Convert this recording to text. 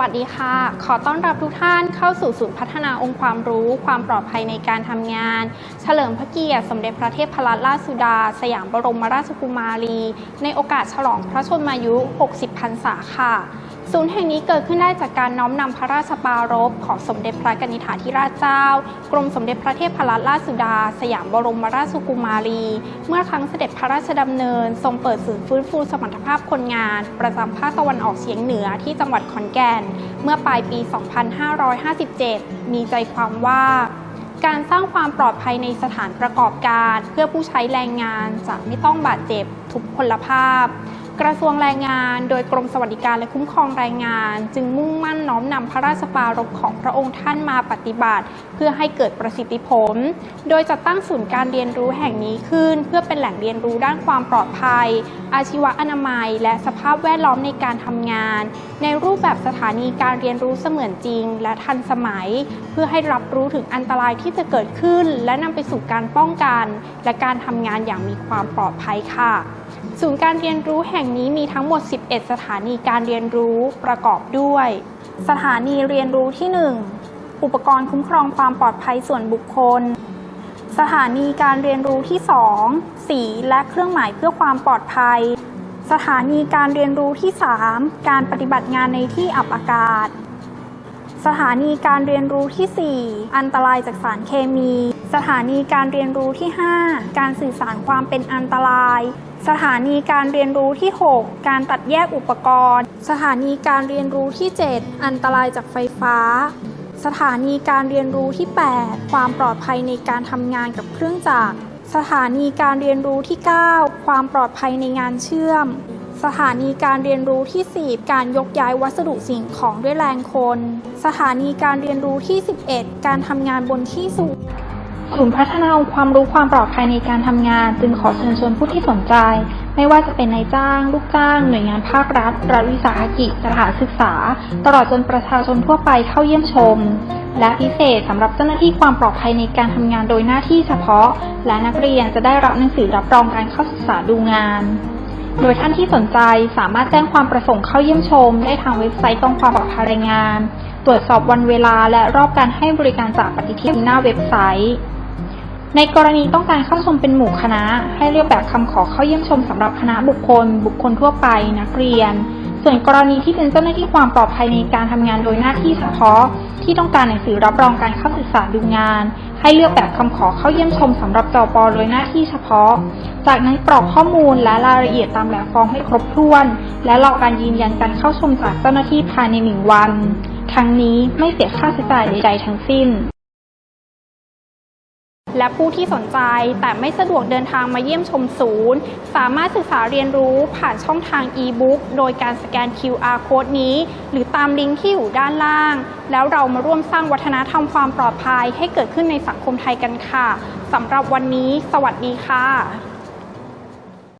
วัสดีค่ะ ขอต้อนรับทุกท่านเข้าสู่ศูนย์พัฒนาองค์ความรู้ ความปลอดภัยในการทำงาน เฉลิมพระเกียรติสมเด็จพระเทพรัตนราชสุดา สยามบรมราชกุมารี ในโอกาสฉลองพระชนมายุ 60 พรรษาค่ะ ศูนย์แห่งนี้เกิดขึ้นได้จากการน้อมนำพระราชปารภของสมเด็จพระกนิษฐาธิราชเจ้า กรมสมเด็จพระเทพรัตนราชสุดา สยามบรมราชกุมารี เมื่อครั้งเสด็จพระราชดำเนิน ทรงเปิดศูนย์ฟื้นฟูสมรรถภาพคนงาน ประจำภาคตะวันออกเฉียงเหนือที่จังหวัดขอนแก่น เมื่อปลายปี 2557 มีใจความว่าการสร้างความปลอดภัยในสถานประกอบการ เพื่อผู้ใช้แรงงานจะไม่ต้องบาดเจ็บทุกพลภาพ กระทรวงแรงงานโดยกรมสวัสดิการและคุ้มครองแรงงาน จึงมุ่งมั่นน้อมนำพระราชปารภของพระองค์ท่านมาปฏิบัติ เพื่อให้เกิดประสิทธิผล โดยจัดตั้งศูนย์การเรียนรู้แห่งนี้ขึ้น เพื่อเป็นแหล่งเรียนรู้ด้านความปลอดภัย อาชีวะอนามัย และสภาพแวดล้อมในการทำงาน ในรูปแบบสถานีการเรียนรู้เสมือนจริง และทันสมัย เพื่อให้รับรู้ถึงอันตรายที่จะเกิดขึ้น และนำไปสู่การป้องกัน และการทำงานอย่างมีความปลอดภัยค่ะ ศูนย์การเรียนรู้แห่งนี้มีทั้งหมด 11 สถานีการเรียนรู้ประกอบด้วย สถานีเรียนรู้ที่ 1 อุปกรณ์คุ้มครองความปลอดภัยส่วนบุคคล สถานีการเรียนรู้ที่ 2 สีและเครื่องหมายเพื่อความปลอดภัย สถานีการเรียนรู้ที่ 3 การปฏิบัติงานในที่อับอากาศ สถานีการเรียนรู้ที่ 4 อันตรายจากสารเคมี สถานีการเรียนรู้ที่ 5 การสื่อสารความเป็นอันตราย สถานีการเรียนรู้ที่ 6 การตัดแยกอุปกรณ์ สถานีการเรียนรู้ที่ 7 อันตรายจากไฟฟ้า สถานีการเรียนรู้ที่ 8 ความปลอดภัยในการทำงานกับเครื่องจักรสถานีการเรียนรู้ที่ 9 ความปลอดภัยในงานเชื่อม สถานีการเรียนรู้ที่ 10 การยกย้ายวัสดุสิ่งของด้วยแรงคน สถานีการเรียนรู้ที่ 11 การทำงานบนที่สูงศูนย์พัฒนาองค์ความรู้ความปลอดภัยในการทำงาน จึงขอเชิญชวนผู้ที่สนใจ ไม่ว่าจะเป็นนายจ้าง ลูกจ้าง หน่วยงานภาครัฐ รัฐวิสาหกิจสถานศึกษา ตลอดจนประชาชนทั่วไปเข้าเยี่ยมชม และพิเศษสำหรับเจ้าหน้าที่ความปลอดภัยในการทำงานโดยหน้าที่เฉพาะ และนักเรียนจะได้รับหนังสือรับรองการเข้าศึกษาดูงาน โดยท่านที่สนใจสามารถแจ้งความประสงค์เข้าเยี่ยมชม ได้ทางเว็บไซต์กองความปลอดภัยแรงงาน ตรวจสอบวันเวลาและรอบการให้บริการจากปฏิทินหน้าเว็บไซต์ ในกรณีต้องการเข้าชมเป็นหมู่คณะ ให้เลือกแบบคำขอเข้าเยี่ยมชมสำหรับคณะบุคคล บุคคลทั่วไป นักเรียน ส่วนกรณีที่เป็นเจ้าหน้าที่ความปลอดภัยในการทำงานโดยหน้าที่เฉพาะ ที่ต้องการหนังสือรับรองการเข้าศึกษาดูงาน ให้เลือกแบบคำขอเข้าเยี่ยมชมสำหรับจอปอโดยหน้าที่เฉพาะ จากนั้นกรอกข้อมูลและรายละเอียดตามแบบฟอร์มให้ครบถ้วน และรอการยืนยันการเข้าชมจากเจ้าหน้าที่ภายในหนึ่งวัน ทั้งนี้ไม่เสียค่าใช้จ่ายใดๆทั้งสิ้น และผู้ที่สนใจแต่ไม่สะดวกเดินทางมาเยี่ยมชมศูนย์ สามารถศึกษาเรียนรู้ผ่านช่องทาง e-book โดยการสแกน QR code นี้ หรือตามลิงก์ที่อยู่ด้านล่าง แล้วเรามาร่วมสร้างวัฒนธรรมความปลอดภัยให้เกิดขึ้นในสังคมไทยกันค่ะสำหรับวันนี้ สวัสดีค่ะ